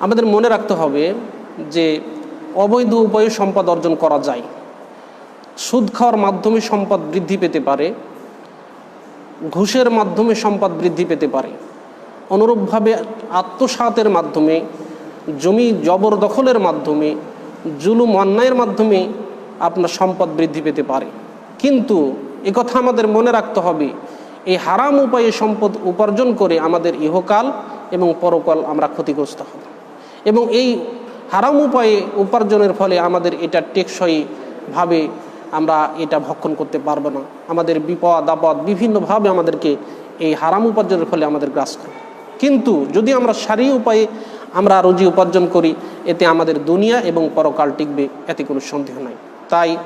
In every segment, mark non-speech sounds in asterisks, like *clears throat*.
আমাদের মনে রাখতে হবে যে অবৈধ উপায়ে সম্পদ অর্জন করা যায়। সুদ খাওয়ার মাধ্যমে সম্পদ বৃদ্ধি পেতে পারে, ঘুষের মাধ্যমে সম্পদ বৃদ্ধি পেতে পারে। অনুরূপভাবে আত্মসাতের মাধ্যমে, জমি জবরদখলের মাধ্যমে, জুলুম অন্যায়ের মাধ্যমে আপনার সম্পদ বৃদ্ধি পেতে পারে। কিন্তু একথা আমাদের মনে রাখতে হবে, এই হারাম উপায়ে সম্পদ উপার্জন করে আমাদের ইহকাল এবং পরকাল আমরা ক্ষতিগ্রস্ত হব। এবং এই হারাম উপায়ে উপার্জনের ফলে আমাদের এটা টেকসইভাবে আমরা এটা ভক্ষণ করতে পারব না। আমাদের বিপদ, আপদ বিভিন্নভাবে আমাদেরকে এই হারাম উপার্জনের ফলে আমাদের গ্রাস করে। কিন্তু যদি আমরা সারি উপায়ে আমরা রুজি উপার্জন করি, এতে আমাদের দুনিয়া এবং পরকাল টিকবে, এতে কোনো সন্দেহ নাই। তাই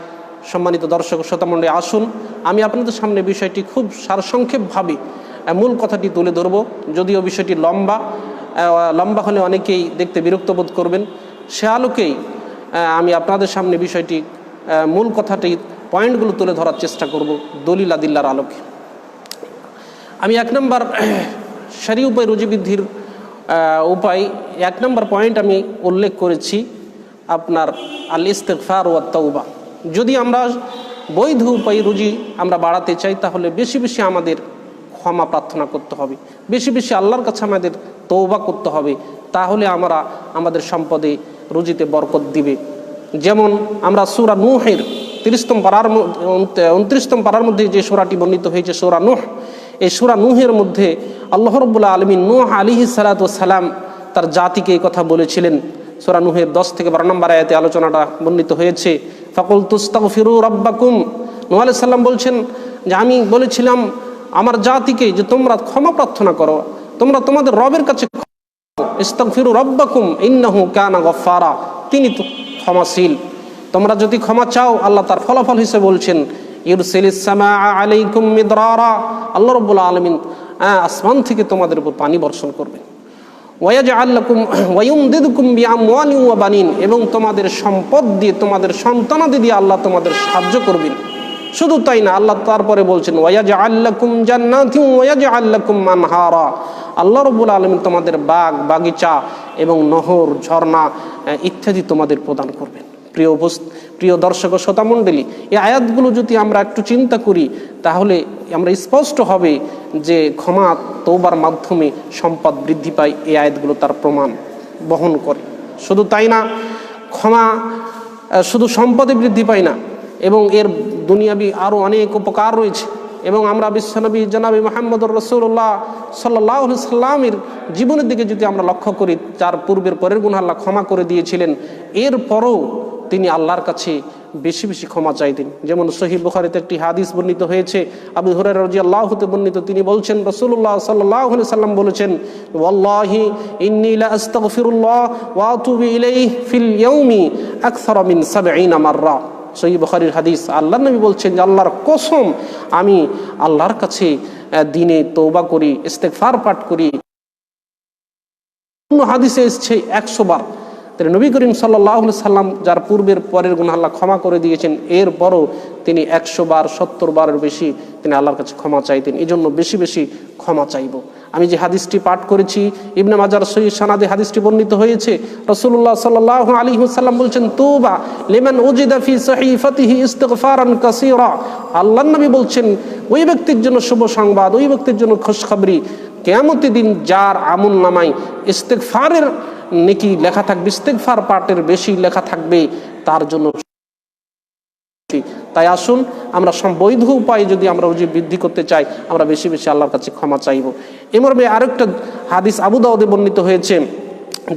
সম্মানিত দর্শক শ্রোতামণ্ডলী, আসুন আমি আপনাদের সামনে বিষয়টি খুব সারসংক্ষেপভাবে মূল কথাটি তুলে ধরব। যদিও বিষয়টি লম্বা লম্বা হলে অনেকেই দেখতে বিরক্ত বোধ করবেন। সে আলোকেই আমি আপনাদের সামনে বিষয়টি মূল কথাটি পয়েন্টগুলো তুলে ধরার চেষ্টা করব দলিল আদিল্লার আলোকে। আমি এক নম্বর সারি উপায় রুজি বৃদ্ধির আহ, উপায় এক নম্বর পয়েন্ট আমি উল্লেখ করেছি আপনার আল ইস্তেকফার ও তৌবা যদি আমরা বৈধ উপায়ে রুজি আমরা বাড়াতে চাই তাহলে বেশি বেশি আমাদের ক্ষমা প্রার্থনা করতে হবে। বেশি বেশি আল্লাহর কাছে আমাদের তৌবা করতে হবে, তাহলে আমরা আমাদের সম্পদে রুজিতে বরকত দিবে। যেমন আমরা সুরা নুহের তিরিশতম পাড়ার উনত্রিশতম পাড়ার মধ্যে যে সোরাটি বর্ণিত হয়েছে, সোরা নুহ, এই সুরা নুহের মধ্যে আল্লাহ রব্বুল্লা আলমী নুহ আলিহি সালাতাম তার জাতিকে এই কথা বলেছিলেন। সুরা নুহের দশ থেকে বারো নম্বর আয়াতে আলোচনাটা বর্ণিত হয়েছে। ফকুল তুস্তাক ফিরু রব্বাকুম। নুহ আলি সাল্লাম বলছেন যে, আমি বলেছিলাম আমার জাতিকে যে তোমরা ক্ষমা প্রার্থনা করো তোমরা তোমাদের রবের কাছে তিনি তো ক্ষমাশীল। তোমরা যদি ক্ষমা চাও, আল্লাহ তার ফলাফল হিসেবে বলছেন আল্লাহ আলামিন আসমান থেকে তোমাদের উপর পানি বর্ষণ ওয়া বানিন। এবং তোমাদের সম্পদ দিয়ে, তোমাদের সন্তানাদি দিয়ে আল্লাহ তোমাদের সাহায্য করবেন। শুধু তাই না, আল্লাহ তারপরে বলছেন ওয়াজ আল্লাকুম জান্নাতি ওয়াজ আল্লাকুম মানহারা। আল্লাহ রবুল আলমিন তোমাদের বাগ, বাগিচা এবং নহর, ঝর্ণা ইত্যাদি তোমাদের প্রদান করবেন। প্রিয় প্রিয় দর্শক ও শ্রোতামণ্ডলী, এই আয়াতগুলো যদি আমরা একটু চিন্তা করি, তাহলে আমরা স্পষ্ট হবে যে ক্ষমা তৌবার মাধ্যমে সম্পদ বৃদ্ধি পায় এই আয়াতগুলো তার প্রমাণ বহন করে। শুধু তাই না, ক্ষমা শুধু সম্পদে বৃদ্ধি পায় না এবং এর দুনিয়াবি আরও অনেক উপকার রয়েছে। এবং আমরা বিশ্বনবী জনাবি মোহাম্মদুর রসুল্লাহ সাল্লাহ সাল্লামের জীবনের দিকে যদি আমরা লক্ষ্য করি তার পূর্বের পরের গুণ আল্লাহ ক্ষমা করে দিয়েছিলেন এরপরও তিনি আল্লাহর কাছে বেশি বেশি ক্ষমা চাইতেন। যেমন শহীদ বুখারিতে একটি হাদিস বর্ণিত হয়েছে, আবু হরের রাজি আল্লাহতে বর্ণিত তিনি বলছেন রসুল্লাহ সাল্লাহ সাল্লাম বলেছেন, ওয়াল্লাহি ইন্নিলা ফিল সহি বখারির হাদিস আল্লাহ নবী বলছেন যে আল্লাহর কসম, আমি আল্লাহর কাছে দিনে তৌবা করি ইস্তেকফার পাঠ করি। হাদিসে এসছে একশো বার তাহলে নবী করিম সাল্লাহ সাল্লাম যার পূর্বের পরের গুণ আল্লাহ ক্ষমা করে দিয়েছেন এর এরপরও তিনি একশো বার, সত্তর বারের বেশি তিনি আল্লাহর কাছে ক্ষমা চাইতেন। এই জন্য বেশি বেশি ক্ষমা চাইব। আমি যে হাদিসটি পাঠ করেছি, ইবনে মাজার সহি সানাদে হাদিসটি বর্ণিত হয়েছে রসুল্লাহ সাল্লাহ আলী সাল্লাম বলছেন, তুবা লিমান উজিদাফি সহিফতিহি ইস্তেগফারান কাসীরা। আল্লাহ নবী বলছেন, ওই ব্যক্তির জন্য শুভ সংবাদ, ওই ব্যক্তির জন্য খুশখবরি। কেয়ামতি দিন যার আমুল নামাই ইস্তেকফারের নেকি লেখা থাকবে ইস্তেকফার পার্টের বেশি লেখা থাকবে, তার জন্য তাই আসুন, আমরা সম্বৈধ উপায়ে যদি আমরা রুজি বৃদ্ধি করতে চাই, আমরা বেশি বেশি আল্লাহর কাছে ক্ষমা চাইব। এ মর্মে আরেকটা হাদিস আবু দাউদে বর্ণিত হয়েছে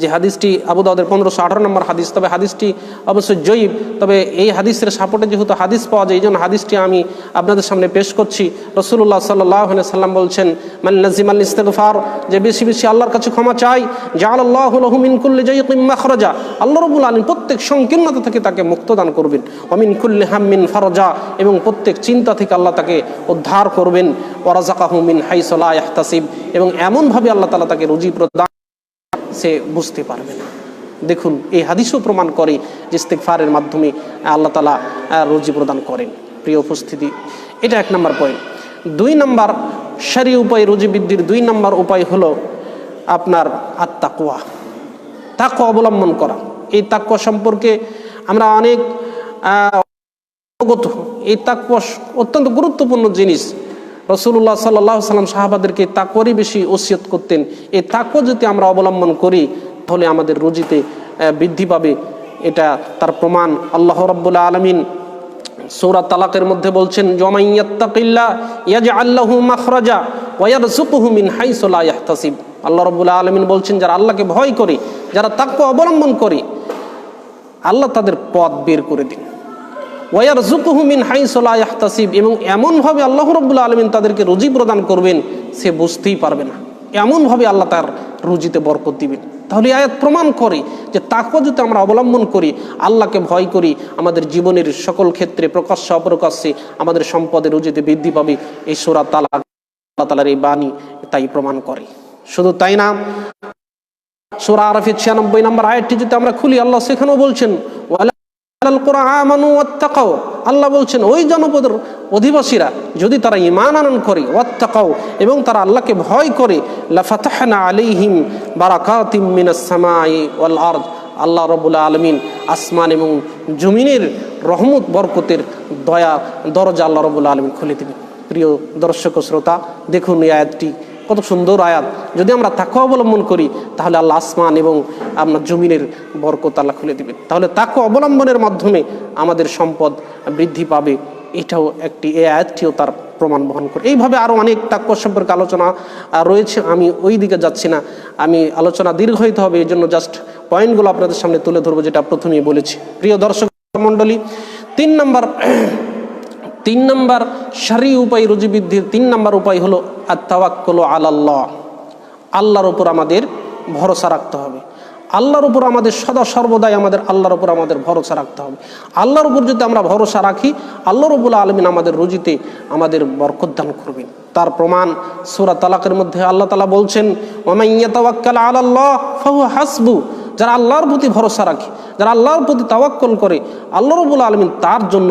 যে হাদিসটি আবু দাউদের পনেরোশো আঠারো নম্বর হাদিস, তবে হাদিসটি অবশ্যই জয়ীব। তবে এই হাদিসের সাপোর্টে যেহেতু হাদিস পাওয়া যায়, এই জন্য হাদিসটি আমি আপনাদের সামনে পেশ করছি। রসুল্লাহ সাল্লাহ সাল্লাম বলছেন, মান নাজিম আল ইস্তেগফার যে বেশি বেশি আল্লাহর কাছে ক্ষমা চাই জাল আল্লাহ মিন কুল্লি জাইকিম মাখরাজা আল্লাহ রবুল আলম প্রত্যেক সংকীর্ণতা থেকে তাকে মুক্ত দান করবেন। অমিন কুল্লি হাম্মিন ফারজা এবং প্রত্যেক চিন্তা থেকে আল্লাহ তাকে উদ্ধার করবেন। ওরাজাকাহু মিন হাইসলা ইয়াহতাসিব এবং এমনভাবে আল্লাহ তালা তাকে রুজি প্রদান সে বুঝতে পারবে না। দেখুন, এই হাদিসও প্রমাণ করে যে ইস্তেকফারের মাধ্যমে আল্লাহ তালা রুজি প্রদান করেন। প্রিয় উপস্থিতি, এটা এক নম্বর পয়েন্ট দুই নম্বর সারি উপায়, রুজি বৃদ্ধির দুই নম্বর উপায় হলো আপনার আত্মাকুয়া। তাক্য অবলম্বন করা। এই তাক্য সম্পর্কে আমরা অনেক অবগত। এই তাক্য অত্যন্ত গুরুত্বপূর্ণ জিনিস। রসুল্লাহ সাল্লাহ সাল্লাম সাহাবাদেরকে তাকওয়ারই বেশি ওসিয়ত করতেন। এই তাক্য যদি আমরা অবলম্বন করি, তাহলে আমাদের রুজিতে বৃদ্ধি পাবে। এটা তার প্রমাণ। আল্লাহ রব্বুল্লা আলমিন সৌরা তালাকের মধ্যে বলছেন জমাইয়াত্তাকিল্লা ইয়াজ আল্লাহু মাখরাজা ওয়ারজুকুহু মিন হাইসু লা ইয়াহতাসিব। আল্লাহ আলামিন বলছেন, যারা আল্লাহকে ভয় করে, যারা তাকওয়া অবলম্বন করে, আল্লাহ তাদের পথ বের করে দিন। ওয়ার জুকুহুমিন হাইসোলা ইয়াহতাসিব, এবং এমনভাবে আল্লাহ রব্বুল আলমিন তাদেরকে রুজি প্রদান করবেন, সে বুঝতেই পারবে না। এমনভাবে আল্লাহ তার রুজিতে বরকত দিবেন। তাহলে আয়াত প্রমাণ করে যে তাকে যদি আমরা অবলম্বন করি, আল্লাহকে ভয় করি, আমাদের জীবনের সকল ক্ষেত্রে প্রকাশ্য অপ্রকাশ্যে আমাদের সম্পদের রুজিতে বৃদ্ধি পাবে, এই সোরা তালা আল্লাহ তালার এই বাণী তাই প্রমাণ করে। শুধু তাই না, সুরা আরফি ছিয়ানব্বই নম্বর আয়াতটি যদি আমরা খুলি, আল্লাহ সেখানেও বলছেন ওয়াত্তাকাও আল্লাহ বলছেন, ওই জনপদের অধিবাসীরা যদি তারা ইমান আনয়ন করে ওয়াত্তাকাও এবং তারা আল্লাহকে ভয় করে আরদ। আল্লাহ রবুল্লা আলমিন আসমান এবং জমিনের রহমত, বরকতের দয়া, দরজা আল্লাহ রবুল্লা আলমিন খুলে দেবেন। প্রিয় দর্শক শ্রোতা, দেখুন এই আয়াতটি কত সুন্দর আয়াত। যদি আমরা তাকে অবলম্বন করি, তাহলে আল্লাহ আসমান এবং আপনার জমিনের বরকত আল্লাহ খুলে দিবেন তাহলে তাকে অবলম্বনের মাধ্যমে আমাদের সম্পদ বৃদ্ধি পাবে। এটাও একটি, এই আয়াতটিও তার প্রমাণ বহন করে। এইভাবে আরও অনেক তাক্য সম্পর্কে আলোচনা রয়েছে। আমি ওই দিকে যাচ্ছি না। আমি আলোচনা দীর্ঘ হইতে হবে এই জন্য জাস্ট পয়েন্টগুলো আপনাদের সামনে তুলে ধরবো, যেটা প্রথমেই বলেছি। প্রিয় দর্শক মণ্ডলী, তিন নম্বর তিন নম্বর সারি উপায়, রুজি বৃদ্ধির তিন নম্বর উপায় হলো আত্মাওয়াক্কল আলাল্লাহ। আল্লাহর উপর আমাদের ভরসা রাখতে হবে। আল্লাহর উপর আমাদের সদা সর্বদাই আমাদের আল্লাহর উপর আমাদের ভরসা রাখতে হবে। আল্লাহর উপর যদি আমরা ভরসা রাখি আল্লাহর রবুল আলমিন আমাদের রুজিতে আমাদের বরকত দান করবেন। তার প্রমাণ সুরা তালাকের মধ্যে আল্লাহ তালা বলছেন ওমাইয়া তাওয়াক্কাল আলাল্লাহ ফাহু হাসবু। যারা আল্লাহর প্রতি ভরসা রাখে, যারা আল্লাহর প্রতি তাওয়াক্কল করে, আল্লাহ রবুল আলমিন তার জন্য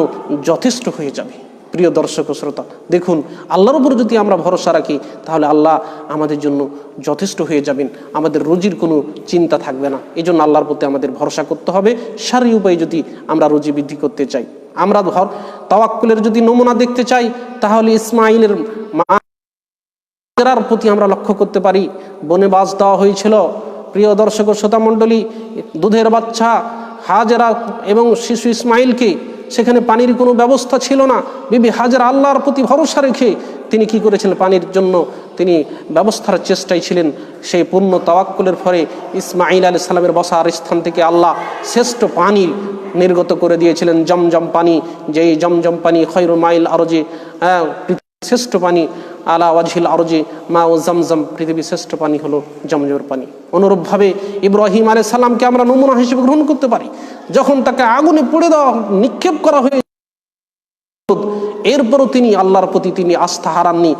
যথেষ্ট হয়ে যাবে। প্রিয় দর্শক শ্রোতা, দেখুন, আল্লাহর উপর যদি আমরা ভরসা রাখি, তাহলে আল্লাহ আমাদের জন্য যথেষ্ট হয়ে যাবেন। আমাদের রুজির কোনো চিন্তা থাকবে না। এই জন্য আল্লাহর প্রতি আমাদের ভরসা করতে হবে। সারি উপায়ে যদি আমরা রুজি বৃদ্ধি করতে চাই, আমরা ধর তাওয়াক্কুলের যদি নমুনা দেখতে চাই, তাহলে ইসমাইলের মা প্রতি আমরা লক্ষ্য করতে পারি। বনে বাস দেওয়া হয়েছিল। প্রিয় দর্শক শ্রোতা মণ্ডলী, দুধের বাচ্চা, হাজেরা এবং শিশু ইসমাইলকে সেখানে পানির কোনো ব্যবস্থা ছিল না। বিবি হাজার আল্লাহর প্রতি ভরসা রেখে তিনি কি করেছিলেন? পানির জন্য তিনি ব্যবস্থার চেষ্টায় ছিলেন। সেই পূর্ণ তাওয়াক্কুলের ফলে ইসমাইল আলি সালামের বসার স্থান থেকে আল্লাহ শ্রেষ্ঠ পানি নির্গত করে দিয়েছিলেন। জমজম পানি, যেই জমজম পানি খৈর মাইল আরও যে শ্রেষ্ঠ পানি আলা ওয়াজহিল আরজে মা ও জমজম, পৃথিবীর শ্রেষ্ঠ পানি হলো জমজমের পানি। অনুরূপভাবে ইব্রাহিম আলাই সাল্লামকে আমরা নমুনা হিসেবে গ্রহণ করতে পারি। যখন তাকে আগুনে পুড়ে দেওয়া নিক্ষেপ করা হয়ে এরপরও তিনি আল্লাহর প্রতি তিনি আস্থা হারাননি।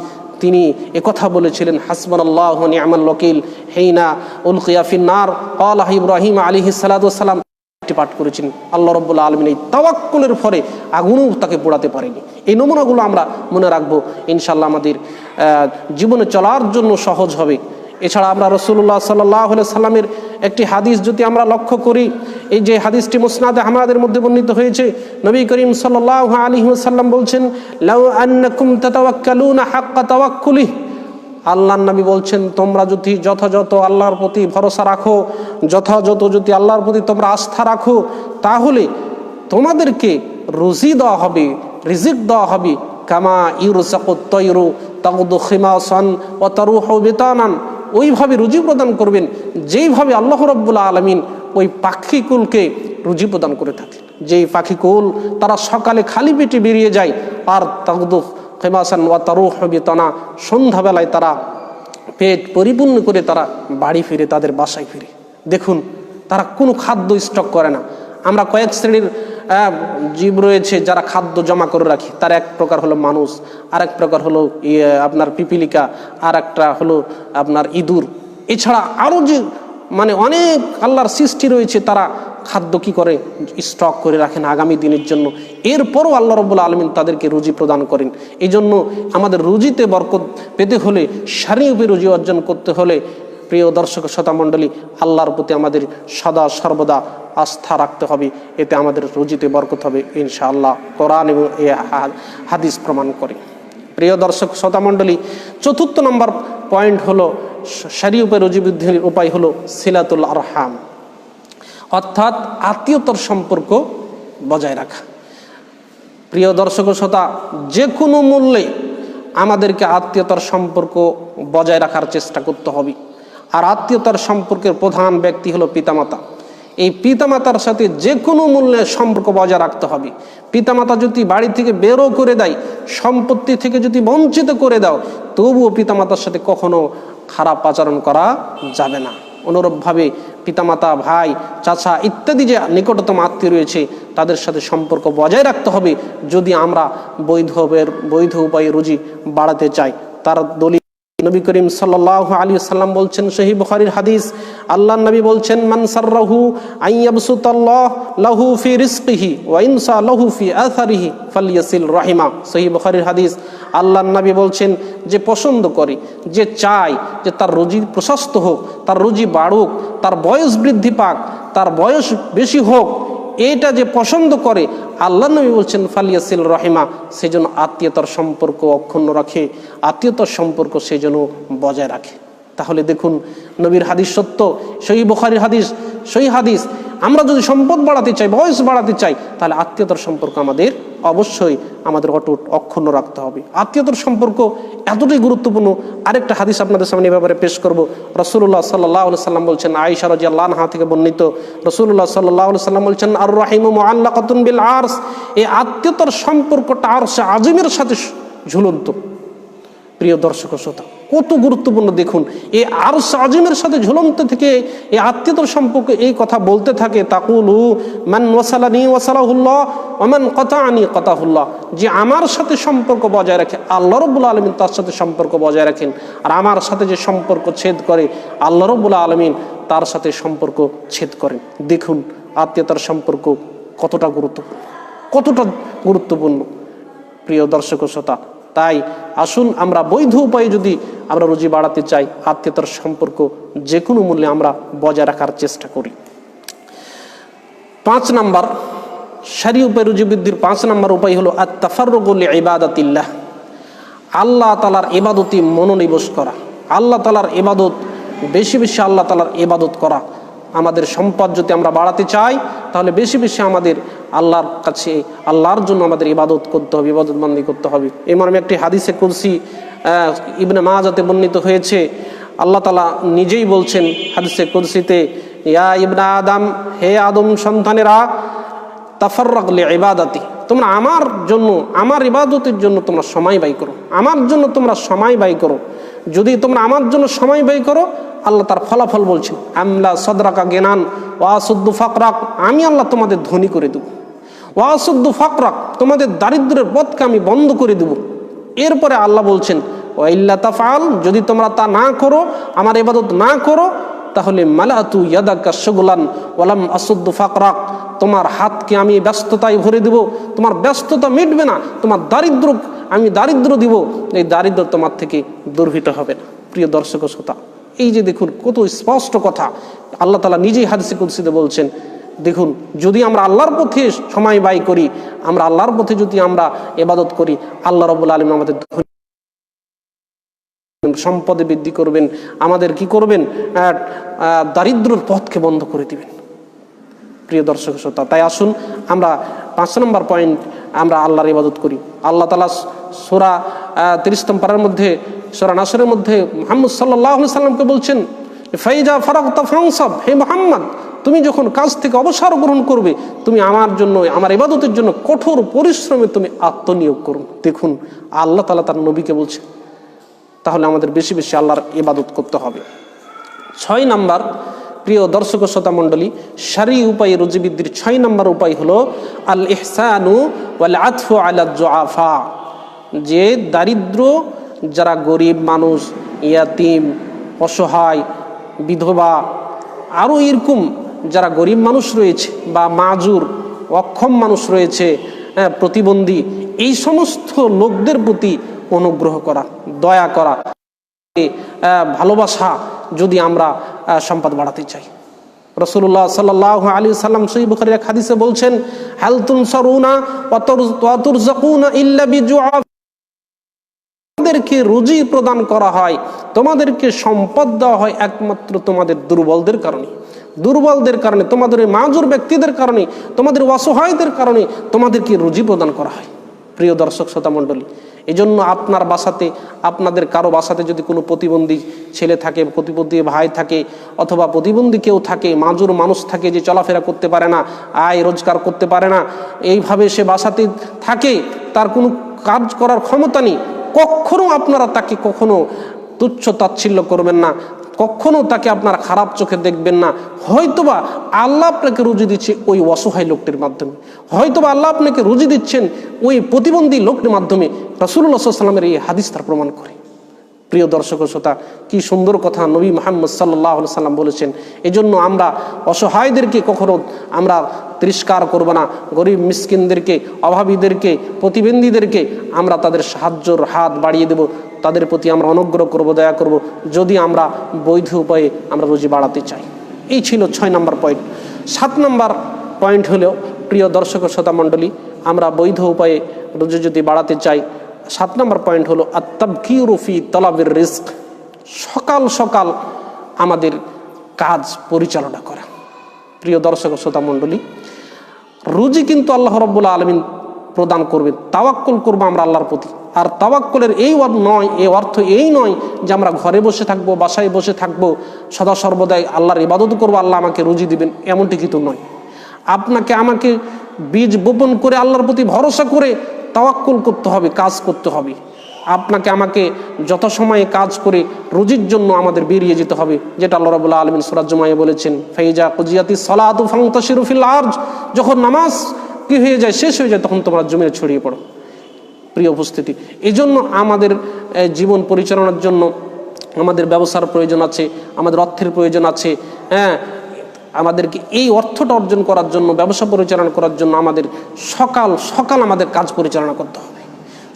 তিনি একথা বলেছিলেন হাসবান আল্লাহ নিয়ামাল লকিল হেইনা উল কিয়াফিনার আল্লাহ ইব্রাহিম আলী সালাম পাঠ করেছেন। আল্লাহ রব্বুল্লা আলমিন এই তাওয়াক্কুলের ফলে আগুনও তাকে পোড়াতে পারেনি। এই নমুনাগুলো আমরা মনে রাখব ইনশাল্লাহ আমাদের জীবনে চলার জন্য সহজ হবে। এছাড়া আমরা রসুল্লাহ সাল্লাহ সাল্লামের একটি হাদিস যদি আমরা লক্ষ্য করি, এই যে হাদিসটি মুসনাদে আমাদের মধ্যে বর্ণিত হয়েছে, নবী করিম সাল্লাহ আলী সাল্লাম বলছেন, লাউ আন্নাকুম তাতাওয়াক্কালুনা হাক্কা তাওয়াক্কুলিহ। আল্লাহর নবী বলছেন, তোমরা যদি যথাযথ আল্লাহর প্রতি ভরসা রাখো, যথাযথ যদি আল্লাহর প্রতি তোমরা আস্থা রাখো, তাহলে তোমাদেরকে রুজি দেওয়া হবে, রিজিক দেওয়া হবে। কামা ইউরুসাকুত্তয়রু তাগুদু খিমাসান ও তারুহ বেতানান। ওইভাবে রুজি প্রদান করবেন, যেইভাবে আল্লাহ রব্বুল্লা আলমিন ওই পাখিকুলকে রুজি প্রদান করে থাকেন। যেই পাখিকুল তারা সকালে খালি পেটে বেরিয়ে যায়, আর তাগদু খেমাসান ওয়া তারুহ বেতনা সন্ধ্যাবেলায় তারা পেট পরিপূর্ণ করে তারা বাড়ি ফিরে, তাদের বাসায় ফিরে। দেখুন, তারা কোনো খাদ্য স্টক করে না। আমরা কয়েক শ্রেণির জীব রয়েছে যারা খাদ্য জমা করে রাখি। তার এক প্রকার হলো মানুষ আর এক প্রকার হলো আপনার পিপিলিকা আর একটা হলো আপনার ইঁদুর। এছাড়া আরও যে মানে অনেক আল্লাহর সৃষ্টি রয়েছে তারা খাদ্য কি করে স্টক করে রাখেন আগামী দিনের জন্য? এরপরও আল্লাহ রব্বুল আলমিন তাদেরকে রুজি প্রদান করেন। এই জন্য আমাদের রুজিতে বরকত পেতে হলে সারিউপে রুজি অর্জন করতে হলে, প্রিয় দর্শক শ্রোতা মণ্ডলী, আল্লাহর প্রতি আমাদের সদা সর্বদা আস্থা রাখতে হবে। এতে আমাদের রুজিতে বরকত হবে, ইনশাআল্লাহ। কোরআন এবং এ হাদিস প্রমাণ করে। প্রিয় দর্শক শ্রোতা মণ্ডলী, চতুর্থ নম্বর পয়েন্ট হলো সারি উপায় রুজিবৃদ্ধির উপায় হলো সিলাতুল আরহাম। অর্থাৎ আত্মীয়তার সম্পর্ক বজায় রাখা। প্রিয় দর্শক শ্রোতা যে কোনো মূল্যে আমাদেরকে আত্মীয়তার সম্পর্ক বজায় রাখার চেষ্টা করতে হবে। আর আত্মীয়তার সম্পর্কের প্রধান ব্যক্তি হলো পিতামাতা। এই পিতামাতার সাথে যে কোনো মূল্যে সম্পর্ক বজায় রাখতে হবে। পিতামাতা যদি বাড়ি থেকে বেরো করে দেয়, সম্পত্তি থেকে যদি বঞ্চিত করে দাও, তবুও পিতামাতার সাথে কখনো খারাপ আচরণ করা যাবে না। অনুরূপভাবে পিতামাতা, ভাই, চাচা ইত্যাদি যে নিকটতম আত্মীয় রয়েছে, তাদের সাথে সম্পর্ক বজায় রাখতে হবে। যদি আমরা বৈধবের বৈধ উপায়ে রুজি বাড়াতে চাই, তার দলিল নবী করিম সাল্লাহ আলী সাল্লাম বলছেন সহি বুখারির হাদিস আল্লাহ নবী বলছেন, মান সাররাহু আইয়াবসুতাল্লাহ লাহু ফি রিজকিহি ওয়া ইনসা লাহু ফি আথারিহি ফালিয়াসিল রাহিমা। সহি বুখারির হাদিস আল্লাহ নবী বলছেন যে পছন্দ করে, যে চায় যে তার রুজি প্রশস্ত হোক, তার রুজি বাড়ুক, তার বয়স বৃদ্ধি পাক, তার বয়স বেশি হোক, এটা যে পছন্দ করে আল্লাহ নবী বলছেন, ফালিয়াসিল রহিমা সেই জন্য আত্মীয়তার সম্পর্ক অক্ষুণ্ণ রাখে, আত্মীয়তার সম্পর্ক সেই জন্য বজায় রাখে। তাহলে দেখুন, নবীর হাদিস সত্য সহি বখারির হাদিস সহি হাদিস। আমরা যদি সম্পদ বাড়াতে চাই, বয়স বাড়াতে চাই, তাহলে আত্মীয়তার সম্পর্ক আমাদের অবশ্যই আমাদের অটুট অক্ষুণ্ণ রাখতে হবে। আত্মীয়তার সম্পর্ক এতটাই গুরুত্বপূর্ণ। আরেকটা হাদিস আপনাদের সামনে এ ব্যাপারে পেশ করব। রসুল্লাহ সাল্লাহ সাল্লাম বলছেন, আয়েশা রাজি আল্লাহ থেকে বর্ণিত রসুল্লাহ সাল্লাহ সাল্লাম বলছেন আর রাহিম আল্লাহ কাতুন বিল আর্স এই আত্মীয়তার সম্পর্কটা আর সে আজিমের সাথে ঝুলন্ত। প্রিয় দর্শক শ্রোতা কত গুরুত্বপূর্ণ দেখুন। এই আরস আজিমের সাথে ঝুলন্ত থেকে এই আত্মীয়তার সম্পর্কে এই কথা বলতে থাকে, তাকুলু, মান ওয়াসালানি ওয়াসালাহুল্লাহ, ওমান কথা আনি কথাহুল্লাহ যে আমার সাথে সম্পর্ক বজায় রাখে, আল্লাহ রব্বুল আলমিন তার সাথে সম্পর্ক বজায় রাখেন। আর আমার সাথে যে সম্পর্ক ছেদ করে, আল্লাহ রব্বুল আলমিন তার সাথে সম্পর্ক ছেদ করেন। দেখুন আত্মীয়তার সম্পর্ক কতটা গুরুত্বপূর্ণ কতটা গুরুত্বপূর্ণ। প্রিয় দর্শক শ্রোতা তাই আসুন আমরা বৈধ উপায়ে যদি আমরা রুজি বাড়াতে চাই, আত্মীয়তার সম্পর্ক যে কোনো মূল্যে আমরা বজায় রাখার চেষ্টা করি। পাঁচ নাম্বার, সারি উপায় রুজি বৃদ্ধির পাঁচ নাম্বার উপায় হলো আত্তাফারগুল ইবাদাতিল্লাহ আল্লাহ তালার এবাদতি মনোনিবেশ করা। আল্লাহ তালার এবাদত বেশি বেশি আল্লাহ তালার এবাদত করা। আমাদের সম্পদ যদি আমরা বাড়াতে চাই তাহলে বেশি বেশি আমাদের আল্লাহর কাছে আল্লাহর জন্য আমাদের ইবাদত করতে হবে ইবাদত বন্দি করতে হবে। এই মর্মে একটি হাদিসে আহ, ইবনে মাজাতে বর্ণিত হয়েছে। আল্লাহ তালা নিজেই বলছেন হাদিসে কুরসিতে ইয়া ইবনা আদম হে আদম সন্তানেরা তাফাররাকলে ইবাদাতি তোমরা আমার জন্য আমার ইবাদতের জন্য তোমরা সময় ব্যয় করো। আমার জন্য তোমরা সময় ব্যয় করো। যদি তোমরা আমার জন্য সময় ব্যয় করো আল্লাহ তার ফলাফল বলছেন, আমলা সদরাকা জ্ঞানান ওয়াসুদ্দু ফাকরাক, আমি আল্লাহ তোমাদের ধনী করে দেবো। ওয়াসুদ্দু ফাকরাক, তোমাদের দারিদ্রের পথকে আমি বন্ধ করে দেব। এরপরে আল্লাহ বলছেন ওয়াইল্লা তাফাল যদি তোমরা তা না করো, আমার এবাদত না করো, তাহলে মালাতু ইয়াদাকা শগুলান ওয়ালাম আসুদ্দু ফাকরাক, তোমার হাতকে আমি ব্যস্ততায় ভরে দেব, তোমার ব্যস্ততা মিটবে না, তোমার দারিদ্র আমি দারিদ্র দিব, এই দারিদ্র তোমার থেকে দুর্ভিত হবে না। প্রিয় দর্শক শ্রোতা এই যে দেখুন, কত স্পষ্ট কথা। আল্লাহ তালা নিজেই হাদিসে কুলসিতে বলছেন, দেখুন, যদি আমরা আল্লাহর পথে সময় ব্যয় করি, আমরা আল্লাহর পথে যদি আমরা এবাদত করি, আল্লাহ রবুল আলম আমাদের সম্পদে বৃদ্ধি করবেন, আমাদের কি করবেন? দারিদ্র্যর পথকে বন্ধ করে দিবেন। প্রিয় দর্শক শ্রোতা, তাই আসুন, আমরা পাঁচ নম্বর পয়েন্ট, আমরা আল্লাহর ইবাদত করি। আল্লাহ তালা সোরা তিরিশতম পাড়ার মধ্যে সোরা নাসরের মধ্যে মোহাম্মদ সাল্লাহ সাল্লামকে বলছেন, ফাইজা ফারাক তাফাংসব হে মোহাম্মদ, তুমি যখন কাজ থেকে অবসর গ্রহণ করবে, তুমি আমার জন্য, আমার ইবাদতের জন্য কঠোর পরিশ্রমে তুমি আত্মনিয়োগ করুন দেখুন, আল্লাহ তালা তার নবীকে বলছে তাহলে আমাদের বেশি বেশি আল্লাহর ইবাদত করতে হবে। ছয় নাম্বার, প্রিয় দর্শক শ্রোতা মণ্ডলী সারি উপায় রুজিবৃদ্ধির ছয় নাম্বার উপায় হলো আল ইহসানু ওয়াল আতফু আলা জোয়াফা যে দারিদ্র যারা গরিব মানুষ ইয়াতিম অসহায় বিধবা আরও এরকম যারা গরিব মানুষ রয়েছে বা মাজুর অক্ষম মানুষ রয়েছে হ্যাঁ, প্রতিবন্ধী এই সমস্ত লোকদের প্রতি অনুগ্রহ করা দয়া করা ভালোবাসা যদি আমরা সম্পদ বাড়াতে চাই। রসুল্লাহ সাল্লাহ আলী সাল্লাম সই বুখারির এক হাদিসে বলছেন হালতুন সরুনা ইল্লা তোমাদেরকে রুজি প্রদান করা হয়, তোমাদেরকে সম্পদ দেওয়া হয় একমাত্র তোমাদের দুর্বলদের কারণে। দুর্বলদের কারণে, তোমাদের মাজুর ব্যক্তিদের কারণে, তোমাদের অসহায়দের কারণে তোমাদেরকে রুজি প্রদান করা হয়। প্রিয় দর্শক, শ্রোতা মণ্ডলী এই জন্য আপনার বাসাতে, আপনাদের কারও বাসাতে যদি কোনো প্রতিবন্ধী ছেলে থাকে, প্রতিবন্ধী ভাই থাকে, অথবা প্রতিবন্ধী কেউ থাকে, মাজুর মানুষ থাকে যে চলাফেরা করতে পারে না, আয় রোজগার করতে পারে না, এইভাবে সে বাসাতে থাকে, তার কোনো কাজ করার ক্ষমতা নেই কখনো আপনারা তাকে কখনো তুচ্ছ তাচ্ছিল্য করবেন না, কখনো তাকে আপনার খারাপ চোখে দেখবেন না। হয়তোবা আল্লাহ আপনাকে রুজি দিচ্ছে ওই অসহায় লোকটির মাধ্যমে। হয়তোবা আল্লাহ আপনাকে রুজি দিচ্ছেন ওই প্রতিবন্ধী লোকটির মাধ্যমে রসুল্লাহ সাল্লামের এই হাদিস তার প্রমাণ করে। প্রিয় দর্শক শ্রোতা, কি সুন্দর কথা নবী মোহাম্মদ সাল্লাহ সাল্লাম বলেছেন। এজন্য আমরা অসহায়দেরকে কখনো আমরা তিরস্কার করব না। গরিব মিসকিনদেরকে, অভাবীদেরকে, প্রতিবন্ধীদেরকে আমরা তাদের সাহায্যর হাত বাড়িয়ে দেব। তাদের প্রতি আমরা অনুগ্রহ করব, দয়া করব। যদি আমরা বৈধ উপায়ে আমরা রুজি বাড়াতে চাই। এই ছিল ছয় নম্বর পয়েন্ট সাত নম্বর পয়েন্ট হলো, প্রিয় দর্শক শ্রোতা মণ্ডলী, আমরা বৈধ উপায়ে রুজি যদি বাড়াতে চাই, সাত নম্বর পয়েন্ট হলো আত্মাবকিরফি তলাবের রিস্ক সকাল সকাল আমাদের কাজ পরিচালনা করা। প্রিয় দর্শক শ্রোতা মণ্ডলী রুজি কিন্তু আল্লাহ রব্বুল্লা আলমিন প্রদান করবেন। তাওয়াক্কুল করব আমরা আল্লাহর প্রতি। আর তাওয়াক্কলের এই নয় এ অর্থ এই নয় যে আমরা ঘরে বসে থাকব, বাসায় বসে থাকব, সদা সর্বদাই আল্লাহর ইবাদত করব, আল্লাহ আমাকে রুজি দিবেন, এমনটি কিন্তু নয়। আপনাকে আমাকে বীজ বপন করে আল্লাহর প্রতি ভরসা করে তাওয়াক্কুল করতে হবে, কাজ করতে হবে। আপনাকে, আমাকে যত সময়ে কাজ করে রুজির জন্য আমাদের বেরিয়ে যেতে হবে, যেটা আল্লাহ রাবুল্লাহ আলমিন সুরাজ জমায়ে বলেছেন, ফাইজা কুজিয়াতি সলাতু ফাংতাশিরুফিল আরজ, যখন নামাজ কি হয়ে যায়, শেষ হয়ে যায়, তখন তোমরা জমিনে ছড়িয়ে পড়ো। প্রিয় উপস্থিতি এই জন্য আমাদের জীবন পরিচালনার জন্য আমাদের ব্যবসার প্রয়োজন আছে, আমাদের অর্থের প্রয়োজন আছে হ্যাঁ আমাদেরকে এই অর্থটা অর্জন করার জন্য, ব্যবসা পরিচালনা করার জন্য আমাদের সকাল সকাল আমাদের কাজ পরিচালনা করতে হবে।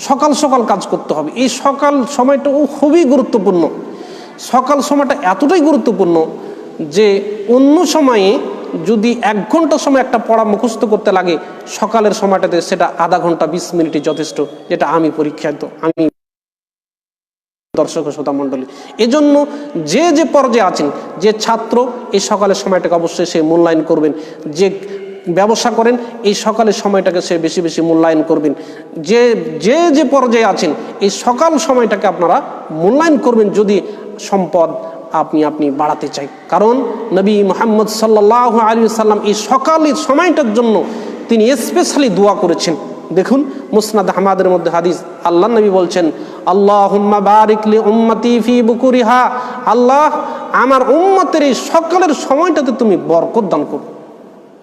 সকাল সকাল কাজ করতে হবে। এই সকাল সময়টাও খুবই গুরুত্বপূর্ণ। সকাল সময়টা এতটাই গুরুত্বপূর্ণ যে অন্য সময়ে যদি এক ঘণ্টা সময় একটা পড়া মুখস্থ করতে লাগে, সকালের সময়টাতে সেটা আধা ঘণ্টা বিশ মিনিটই যথেষ্ট, যেটা আমি পরীক্ষায় আমি দর্শক শ্রোতা মণ্ডলী। এজন্য যে যে পর্যায়ে আছেন, যে ছাত্র এই সকালের সময়টাকে অবশ্যই সে মূল্যায়ন করবেন। যে ব্যবসা করেন, এই সকালের সময়টাকে সে বেশি বেশি মূল্যায়ন করবেন। যে যে যে পর্যায়ে আছেন, এই সকাল সময়টাকে আপনারা মূল্যায়ন করবেন যদি সম্পদ আপনি আপনি বাড়াতে চাই। কারণ নবী মোহাম্মদ সাল্লাহ আলী সাল্লাম এই সকালের সময়টার জন্য তিনি স্পেশালি দোয়া করেছেন। দেখুন, মুসনাদ আহমাদের মধ্যে হাদিস, আল্লাহ নবী বলছেন আল্লাহ আল্লাহ, আমার উম্মতের এই সকালের সময়টাতে তুমি বরকত দান করো।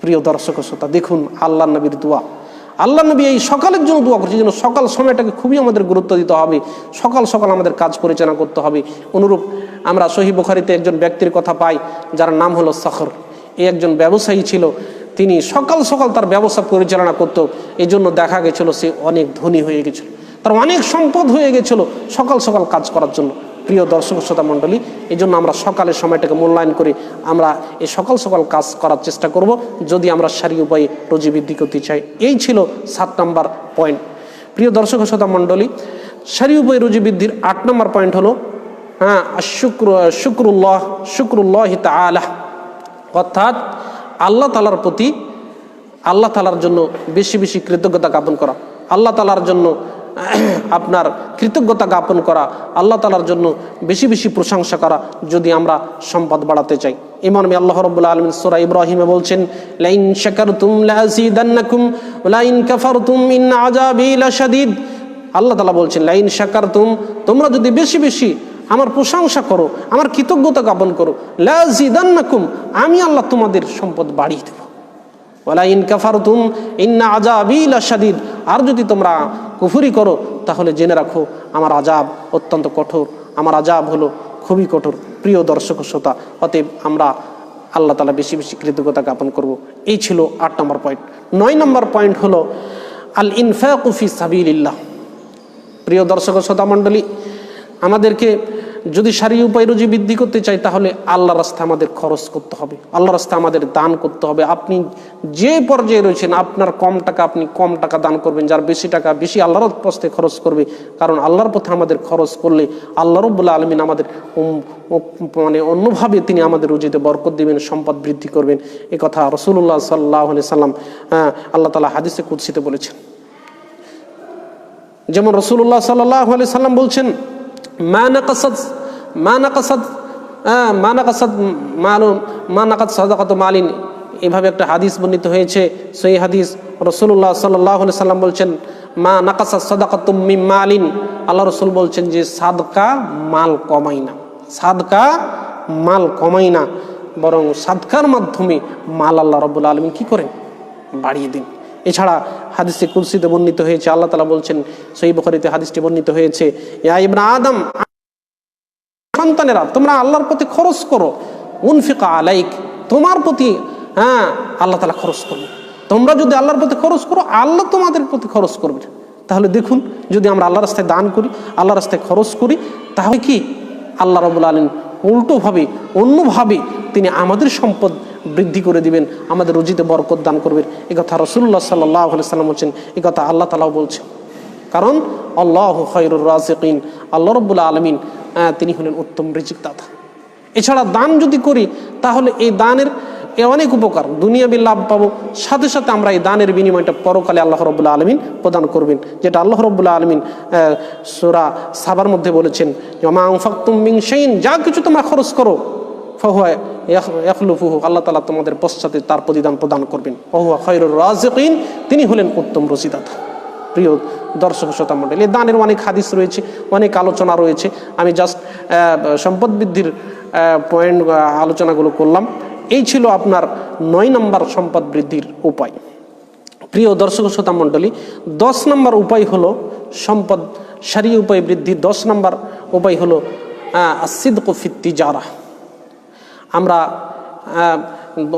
প্রিয় দর্শক শ্রোতা, দেখুন আল্লাহ নবীর দোয়া। আল্লাহ নবী এই সকালের জন্য দোয়া করছে যেন সকাল সময়টাকে খুবই আমাদের গুরুত্ব দিতে হবে। সকাল সকাল আমাদের কাজ পরিচালনা করতে হবে। অনুরূপ আমরা সহি বুখারিতে একজন ব্যক্তির কথা পাই, যার নাম হলো সখর। এই একজন ব্যবসায়ী ছিল, তিনি সকাল সকাল তার ব্যবসা পরিচালনা করত, এই জন্য দেখা গেছিল সে অনেক ধনী হয়ে গেছিল। তার অনেক সম্পদ হয়ে গেছিল সকাল সকাল কাজ করার জন্য। প্রিয় দর্শক শ্রোতা মণ্ডলী, এই জন্য আমরা সকালের সময়টাকে মূল্যায়ন করে আমরা এই সকাল সকাল কাজ করার চেষ্টা করব। যদি আমরা সারি উপায়ে রুজি বৃদ্ধি করতে চাই, এই ছিল সাত নম্বর পয়েন্ট। প্রিয় দর্শক শ্রোতা মণ্ডলী, সারি উপায়ে রুজি বৃদ্ধির আট নম্বর পয়েন্ট হলো হ্যাঁ শুক্র শুক্রুল্লাহ শুক্রুল্লাহ তালাহ অর্থাৎ আল্লাহ তালার প্রতি, আল্লাহ তালার জন্য বেশি বেশি কৃতজ্ঞতা জ্ঞাপন করা। আল্লাহ তালার জন্য *coughs* আপনার কৃতজ্ঞতা জ্ঞাপন করা, আল্লাহ তালার জন্য বেশি বেশি প্রশংসা করা যদি আমরা সম্পদ বাড়াতে চাই। ইমান আল্লাহ রব্বুল্লাহ আলমিন সোরা ইব্রাহিমে বলছেন, লাইন ইন আল্লাহ তালা বলছেন, লাইন শাকার তুম তোমরা যদি বেশি বেশি আমার প্রশংসা করো, আমার কৃতজ্ঞতা জ্ঞাপন করো, লাজিদান্নাকুম, আমি আল্লাহ তোমাদের সম্পদ বাড়িয়ে দেবো। ওলা ইন কাফারতুম, ইন্না আজাবিল আশাদিদ আর যদি তোমরা কুফুরি করো, তাহলে জেনে রাখো, আমার আজাব অত্যন্ত কঠোর। আমার আজাব হলো খুবই কঠোর, প্রিয় দর্শক শ্রোতা। অতএব আমরা আল্লাহ তালা বেশি বেশি কৃতজ্ঞতা জ্ঞাপন করব। এই ছিল আট নম্বর পয়েন্ট নয় নম্বর পয়েন্ট হলো আল ইনফাকুফি সাবিল্লাহ প্রিয় দর্শক শ্রোতা মণ্ডলী, আমাদেরকে যদি সারি উপায় রুজি বৃদ্ধি করতে চাই তাহলে আল্লাহ রাস্তা আমাদের খরচ করতে হবে। আল্লাহ রাস্তা আমাদের দান করতে হবে। আপনি যে পর্যায়ে রয়েছেন আপনার কম টাকা আপনি কম টাকা দান করবেন। যার বেশি টাকা বেশি আল্লাহর পথে খরচ করবে। কারণ আল্লাহর পথে আমাদের খরচ করলে আল্লাহ রব্বুল্লা আলমিন আমাদের মানে অন্যভাবে তিনি আমাদের রুজিতে বরকত দিবেন সম্পদ বৃদ্ধি করবেন। এ কথা রসুল্লাহ সাল্লাহ সাল্লাম আহ, আল্লাহ তালা হাদিসে কুৎসিতে বলেছেন। যেমন রসুল্লাহ সাল্লাহ সাল্লাম বলছেন মা নাকাসাদ মা নাকাসাদ মা নাকাসাদ মা নাকাত মালিন। এভাবে একটা হাদিস বর্ণিত হয়েছে, সেই হাদিস রসুল্লাহ সাল্লাহ সাল্লাম বলছেন, মা নাকাসাদ সাদাকাত মালিন। আল্লাহ রসুল বলছেন যে, সাদকা মাল কমাই না, সাদকা মাল কমাই না, বরং সাদকার মাধ্যমে মাল আল্লাহ রবুল আলমিন কি করেন? বাড়িয়ে দিন। এছাড়া হাদিসে কুলসিতে বর্ণিত হয়েছে, আল্লাহ তালা বলছেন সই বখরিতে হাদিসটি বর্ণিত হয়েছে, ইয়া ইবনা আদম সন্তানেরা, তোমরা আল্লাহর প্রতি খরচ করো। উনফিকা আলাইক, তোমার প্রতি হ্যাঁ আল্লাহ তালা খরচ করবে। তোমরা যদি আল্লাহর প্রতি খরচ করো, আল্লাহ তোমাদের প্রতি খরচ করবে। তাহলে দেখুন, যদি আমরা আল্লাহ রাস্তায় দান করি আল্লাহ রাস্তায় খরচ করি, তাহলে কি? আল্লাহ রবুল আলম উল্টোভাবে, অন্যভাবে তিনি আমাদের সম্পদ বৃদ্ধি করে দিবেন, আমাদের রুজিতে বরকত দান করবেন। এ কথা রসুল্লাহ সাল্লাহ সাল্লাম বলছেন, এ কথা আল্লাহ তালাও বলছেন। কারণ, আল্লাহ খৈরুর রাজিকিন আল্লাহ রব্বুল্লা আলমিন তিনি হলেন উত্তম রিজিক দাতা এছাড়া দান যদি করি, তাহলে এই দানের এ অনেক উপকার। দুনিয়াবি লাভ পাবো। সাথে সাথে আমরা এই দানের বিনিময়টা পরকালে আল্লাহ রব্বুল্লা আলমিন প্রদান করবেন। যেটা আল্লাহ রব্বুল্লা আলমিন সোরা সাবার মধ্যে বলেছেন মিং সেইন যা কিছু তোমরা খরচ করো, ফহুয়া আল্লাহ তালা তোমাদের পশ্চাতে তার প্রতিদান প্রদান করবেন। ফহুয়া খৈরুর রাজিকিন তিনি হলেন উত্তম রসিদাতা প্রিয় দর্শক শ্রোতা মণ্ডলী এই দানের অনেক হাদিস রয়েছে, অনেক আলোচনা রয়েছে। আমি জাস্ট সম্পদ বৃদ্ধির পয়েন্ট আলোচনাগুলো করলাম। এই ছিল আপনার নয় নম্বর সম্পদ বৃদ্ধির উপায়। প্রিয় দর্শক শ্রোতা মণ্ডলী, দশ নম্বর উপায় হলো সম্পদ, সারি উপায় বৃদ্ধির দশ নম্বর উপায় হলো আসিদ কফিত্তি যারা আমরা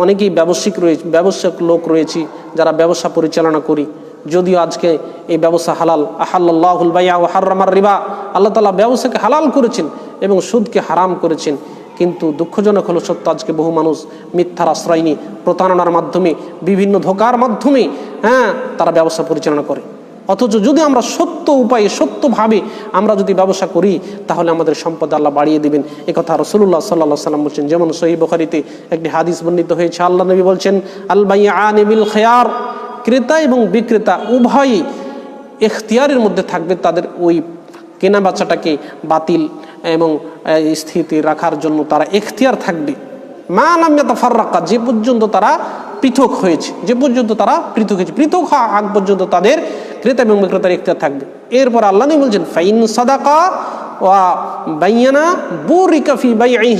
অনেকেই ব্যবসায়িক রয়েছে ব্যবসায়িক লোক রয়েছি, যারা ব্যবসা পরিচালনা করি। যদিও আজকে এই ব্যবসা হালাল। আহাল্লাহুল বাইয়া ও হার্রামার রিবা। আল্লাহ তালা ব্যবসাকে হালাল করেছেন এবং সুদকে হারাম করেছেন। কিন্তু দুঃখজনক হলো সত্য, আজকে বহু মানুষ মিথ্যার আশ্রয় নিয়ে প্রতারণার মাধ্যমে, বিভিন্ন ধোকার মাধ্যমে হ্যাঁ তারা ব্যবসা পরিচালনা করে। অথচ যদি আমরা সত্য উপায়ে, সত্যভাবে আমরা যদি ব্যবসা করি, তাহলে আমাদের সম্পদ আল্লাহ বাড়িয়ে দিবেন। এ কথা রসুল্লাহ সাল্লাহ সাল্লাম বলছেন, যেমন সহি বখারিতে একটি হাদিস বর্ণিত হয়েছে, আল্লাহ নবী বলছেন, আল বাইয়া আনিবিল খেয়ার। ক্রেতা এবং বিক্রেতা উভয়ই এখতিয়ারের মধ্যে থাকবে তাদের ওই কেনা বেচাটাকে বাতিল এবং স্থিতি রাখার জন্য তারা এখতিয়ার থাকবে। মা নামিয়াতা ফার্রাক্কা যে পর্যন্ত তারা পৃথক হয়েছে, যে পর্যন্ত তারা পৃথক হয়েছে, পৃথক হওয়া আগ পর্যন্ত তাদের ক্রেতা এবং বিক্রেতার এখতিয়ার থাকবে। এরপর আল্লাহ বলছেন, ফাইন সাদাকা ওয়া বাই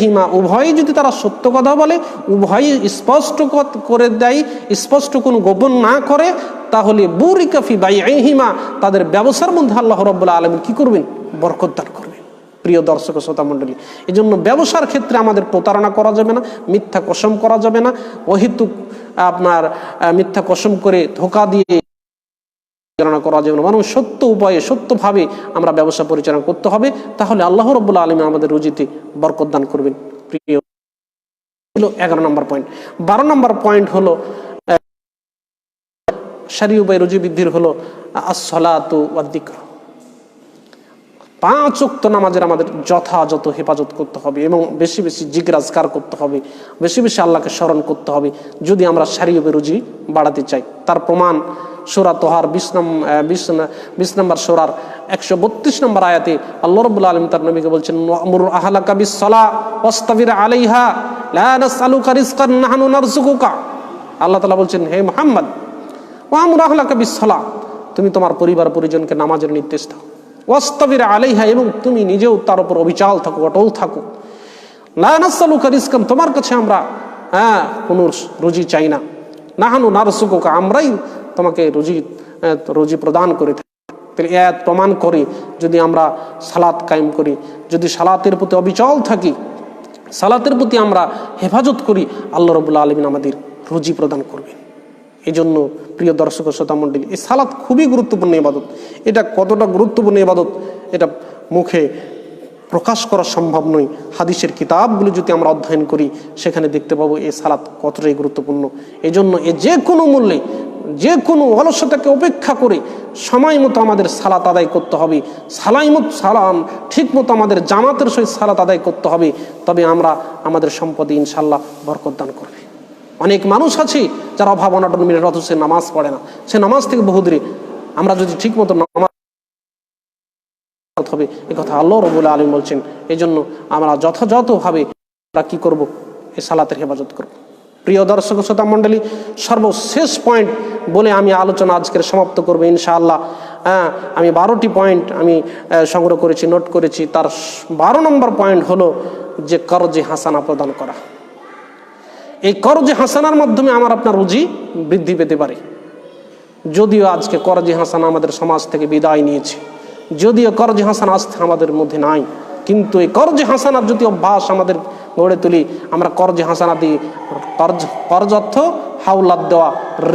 হিমা উভয়ই যদি তারা সত্য কথা বলে উভয়ই স্পষ্ট করে দেয়, স্পষ্ট কোনো গোপন না করে, তাহলে বুরিকাফি বাই হিমা তাদের ব্যবসার মধ্যে আল্লাহ রব্বুল্লাহ আলমী কী করবেন? বরকত করবেন। প্রিয় দর্শক শ্রোতা মণ্ডলী এই জন্য ব্যবসার ক্ষেত্রে আমাদের প্রতারণা করা যাবে না, মিথ্যা কসম করা যাবে না। অহেতুক আপনার মিথ্যা কসম করে ধোকা দিয়ে পরিচালনা করা না বরং সত্য উপায়ে সত্যভাবে আমরা ব্যবসা পরিচালনা করতে হবে। তাহলে আল্লাহ রব্বুল্লা আলমী আমাদের রুজিতে বরকত দান করবেন। প্রিয় হলো এগারো নম্বর পয়েন্ট বারো নম্বর পয়েন্ট হলো সারি উপায় রুজি বৃদ্ধির হলো আসলাতু পাঁচ উক্ত নামাজের আমাদের যথাযথ হেফাজত করতে হবে এবং বেশি বেশি জিজ্ঞাসকার করতে হবে, বেশি বেশি আল্লাহকে স্মরণ করতে হবে। যদি আমরা শারীরিক রুজি বাড়াতে চাই, তার প্রমাণ সোরা তোহার, বিশ নম্বর বিশ ন- বিশ নম্বর সোরার একশো বত্রিশ নম্বর আয়াতে আল্লাহ রবুল্লা আলম তার নবীকে বলছেন আমর আহলাকা বিসলা ওয়াস্তাবির আলাইহা, লা নাসআলুকা রিজকান নাহনু নারযুকুকা আল্লাহ তাআলা বলছেন, হে মুহাম্মদ ওয়া আমর আহলাকা বিসলা তুমি তোমার পরিবার পরিজনকে নামাজের নির্দেশ দাও। ওয়াস্তাবির আলাইহা, এবং তুমি নিজেও তার উপর অবিচাল থাকো, অটল থাকো। লানাসালুকা রিজকান তোমার কাছে আমরা হ্যাঁ কোনো রুজি চাই না। নাহানু নারসুকুকা আমরাই তোমাকে রুজি রুজি প্রদান করে। থাকি প্রমাণ করে, যদি আমরা সালাত কায়েম করি। যদি সালাতের প্রতি অবিচল থাকি, সালাতের প্রতি আমরা হেফাজত করি, আল্লাহ রবুল্লা আলমিন আমাদের রুজি প্রদান করবেন। এই জন্য প্রিয় দর্শক শ্রোতা মণ্ডলী এই সালাত খুবই গুরুত্বপূর্ণ ইবাদত। এটা কতটা গুরুত্বপূর্ণ ইবাদত, এটা মুখে প্রকাশ করা সম্ভব নয়। হাদিসের কিতাবগুলো যদি আমরা অধ্যয়ন করি, সেখানে দেখতে পাবো এই সালাত কতটাই গুরুত্বপূর্ণ। এই জন্য এ যে কোনো মূল্যে যে কোনো অলসতাকে উপেক্ষা করে সময় মতো আমাদের সালাত আদায় করতে হবে। সালাই মতো সালাম, ঠিক মতো আমাদের জামাতের সহিত সালাত আদায় করতে হবে। তবে আমরা আমাদের সম্পদে ইনশাল্লাহ বরকত দান করবে। অনেক মানুষ আছে যারা অভাব অনটন মিলে অথচ সে নামাজ পড়ে না। সে নামাজ থেকে বহু দূরে আমরা যদি ঠিক মতো নামাজ হবে, এ কথা আল্লাহ রবুল আলম বলছেন। এই জন্য আমরা যথাযথভাবে আমরা কি করব? এই সালাতের হেফাজত করব। প্রিয় দর্শক শ্রোতা মণ্ডলী, সর্বশেষ পয়েন্ট বলে আমি আলোচনা আজকের সমাপ্ত করব ইনশাআল্লাহ। হ্যাঁ আমি বারোটি পয়েন্ট আমি সংগ্রহ করেছি নোট করেছি। তার বারো নম্বর পয়েন্ট হলো যে করজে হাসানা প্রদান করা। এই করজে হাসানার মাধ্যমে আমার আপনার রুজি বৃদ্ধি পেতে পারে। যদিও আজকে করজে হাসানা আমাদের সমাজ থেকে বিদায় নিয়েছে। যদিও করজে হাসান আজ আমাদের মধ্যে নাই, কিন্তু এই করজে হাসানার যদি অভ্যাস আমাদের গড়ে তুলি, আমরা করজে হাসানা দিই। করজ করজ অর্থ হাওলাত দেওয়া,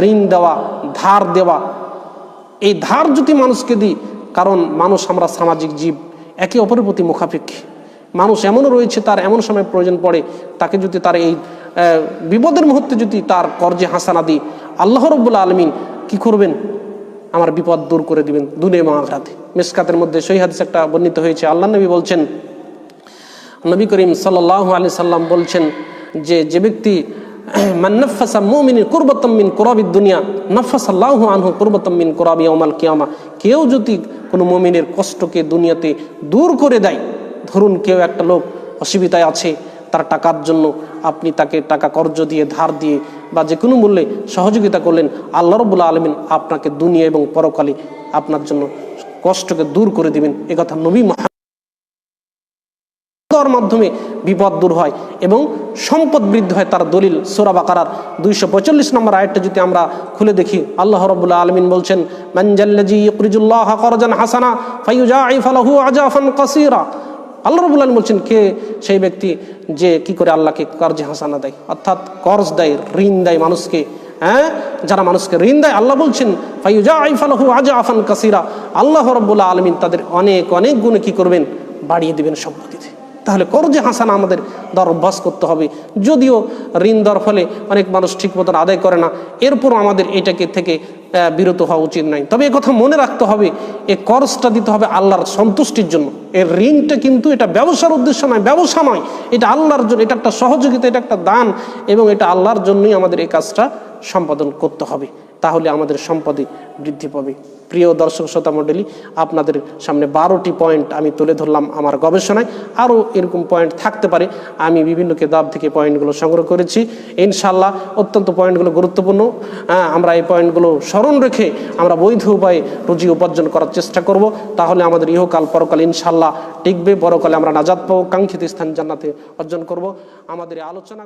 ঋণ দেওয়া, ধার দেওয়া। এই ধার যদি মানুষকে দিই, কারণ মানুষ আমরা সামাজিক জীব, একে অপরের প্রতি মুখাপেক্ষী। মানুষ এমনও রয়েছে, তার এমন সময় প্রয়োজন পড়ে, তাকে যদি তার এই বিপদের মুহূর্তে যদি তার কর্জে হাসানা দিই, আল্লাহ রব্বুল আলমিন কি করবেন? আমার বিপদ দূর করে দিবেন দুনে মাঘরাতে মেসকাতের মধ্যে সহি হাদিস একটা বর্ণিত হয়েছে আল্লাহ নবী বলছেন নবী করিম সাল্লাহ আলি সাল্লাম বলছেন যে যে ব্যক্তি *clears throat* মান্নাফাসা মুমিন কুরবতম্মিন দুনিয়া নফাস আল্লাহ আনহু কুরবতম্মিন কোরাবি অমাল কিয়ামা, কেউ যদি কোনো মুমিনের কষ্টকে দুনিয়াতে দূর করে দেয়, ধরুন কেউ একটা লোক অসুবিধায় আছে, তার টাকার জন্য আপনি তাকে টাকা কর্জ দিয়ে, ধার দিয়ে বা যে কোনো মূল্যে সহযোগিতা করলেন, আল্লাহ রবুল্লা আলমিন আপনাকে দুনিয়া এবং পরকালে আপনার জন্য কষ্টকে দূর করে দিবেন। কথা নবী মহা মাধ্যমে বিপদ দূর হয় এবং সম্পদ বৃদ্ধি হয় তার দলিল সোরা বাকারার দুইশো পঁয়তাল্লিশ নম্বর আয়টা যদি আমরা খুলে দেখি, আল্লাহ রবুল্লাহ আলমিন বলছেন মঞ্জাল্লাজি হাসানা আল্লাহ রবুল আলম বলছেন, কে সেই ব্যক্তি যে কি করে আল্লাহকে কর্জে হাসানা দেয়, অর্থাৎ কর্জ দেয়, ঋণ দেয় মানুষকে হ্যাঁ? যারা মানুষকে ঋণ দেয়, আল্লাহ বলছেন আফান কাসিরা। আল্লাহ রব্বুল্লাহ আলমিন তাদের অনেক অনেক গুণে কি করবেন? বাড়িয়ে দিবেন সম্পত্তিতে। তাহলে করজে হাসান আমাদের দর অভ্যাস করতে হবে। যদিও ঋণ দেওয়ার ফলে অনেক মানুষ ঠিক মতন আদায় করে না, এরপরও আমাদের এটাকে থেকে বিরত হওয়া উচিত নয়। তবে কথা মনে রাখতে হবে এ করজটা দিতে হবে আল্লাহর সন্তুষ্টির জন্য। এর ঋণটা কিন্তু এটা ব্যবসার উদ্দেশ্য নয়, ব্যবসা নয়। এটা আল্লাহর জন্য, এটা একটা সহযোগিতা, এটা একটা দান, এবং এটা আল্লাহর জন্যই আমাদের এই কাজটা সম্পাদন করতে হবে। তাহলে আমাদের সম্পদে বৃদ্ধি পাবে। প্রিয় দর্শক শ্রোতা মণ্ডলী আপনাদের সামনে বারোটি পয়েন্ট আমি তুলে ধরলাম আমার গবেষণায়। আরও এরকম পয়েন্ট থাকতে পারে। আমি বিভিন্ন কেতাব থেকে পয়েন্টগুলো সংগ্রহ করেছি। ইনশাল্লাহ অত্যন্ত পয়েন্টগুলো গুরুত্বপূর্ণ। হ্যাঁ, আমরা এই পয়েন্টগুলো স্মরণ রেখে আমরা বৈধ উপায়ে রুজি উপার্জন করার চেষ্টা করব। তাহলে আমাদের ইহকাল পরকাল ইনশাল্লাহ টিকবে। পরকালে আমরা নাজাত পাবো কাঙ্ক্ষিত স্থান জান্নাতে অর্জন করব। আমাদের আলোচনা